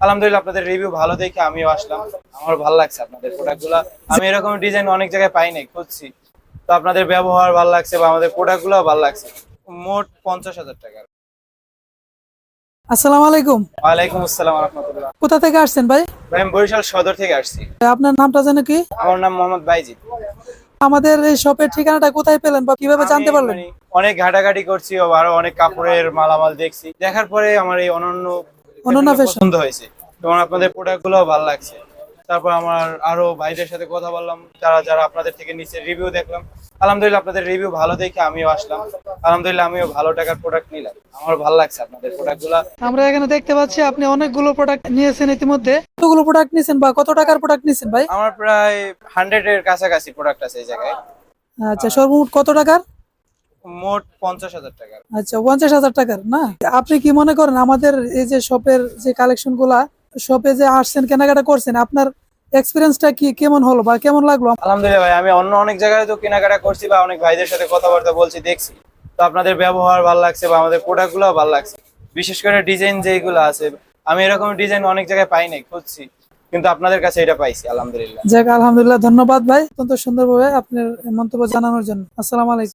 আলহামদুলিল্লাহ আপনাদের রিভিউ ভালো দেখে আমিও আসলাম। আমার ভালো লাগছে আপনাদের প্রোডাক্টগুলো আমি এরকম ডিজাইন অনেক জায়গায় পাই নাই খুঁজছি। তো আপনাদের ব্যবহার ভালো লাগছে বা আমাদের প্রোডাক্টগুলো ভালো লাগছে। মোট পঞ্চাশ হাজার টাকা আসসালামু আলাইকুম। ওয়ালাইকুম আসসালাম রহমতুল্লাহ। কোথা থেকে আসছেন ভাই? ভাই আমি বরিশাল সদর থেকে আসছি। আপনার নামটা যেন কি? আমার নাম মোহাম্মদ বাইজিৎ আমাদের এই শপের ঠিকানাটা কোথায় পেলেন বা কীভাবে জানতে পারলেন? মানে অনেক ঘাটাঘাটি করছি আরও অনেক কাপড়ের মালামাল দেখছি। দেখার পরে আমার এই অনন্য অনন্য। পছন্দ হয়েছে। এবং আপনাদের প্রোডাক্টগুলো ভালো লাগছে। তারপর আমার আরও ভাইদের সাথে কথা বললাম যারা যারা আপনাদের থেকে নিচে রিভিউ দেখলাম আলহামদুলিল্লাহ আপনাদের রিভিউ ভালো দেখে আমিও আসলাম। আলহামদুলিল্লাহ আমিও ভালো টাকার প্রোডাক্ট নিলাম। আমার ভালো লাগছে আপনাদের প্রোডাক্টগুলা। আমরা এখানে দেখতে পাচ্ছি আপনি অনেকগুলো প্রোডাক্ট নিয়েছেন ইতিমধ্যে। কতগুলো প্রোডাক্ট নিয়েছেন বা কত টাকার প্রোডাক্ট নিয়েছেন ভাই? আমার প্রায় হান্ড্রেড এর কাছাকাছি প্রোডাক্ট আছে এই জায়গায়। আচ্ছা সর্বমোট কত টাকার? মোট পঞ্চাশ হাজার টাকার আচ্ছা পঞ্চাশ হাজার টাকার না? আপনি কি মনে করেন আমাদের এই যে শপের যে কালেকশনগুলা শপে যে আসছেন কেনাকাটা করছেন আপনার এক্সপিরিয়েন্সটা কি কেমন হলো বা কেমন লাগল? আলহামদুলিল্লাহ ভাই আমি অন্য অনেক জায়গায় তো কেনাকাটা করছি বা অনেক ভাইদের সাথে কথাবার্তা বলছি দেখছি। তো আপনাদের ব্যবহার ভালো লাগছে বা আমাদের প্রোডাক্টগুলো ভালো লাগছে। বিশেষ করে ডিজাইন যেগুলো আছে আমি এরকম ডিজাইন অনেক জায়গায় পাই নাই খুঁজছি। কিন্তু আপনাদের কাছে এটা পাইছি আলহামদুলিল্লাহ। যাক আলহামদুলিল্লাহ ধন্যবাদ ভাই অত্যন্ত সুন্দরভাবে আপনার মন্তব্য জানানোর জন্য। আসসালামু আলাইকুম।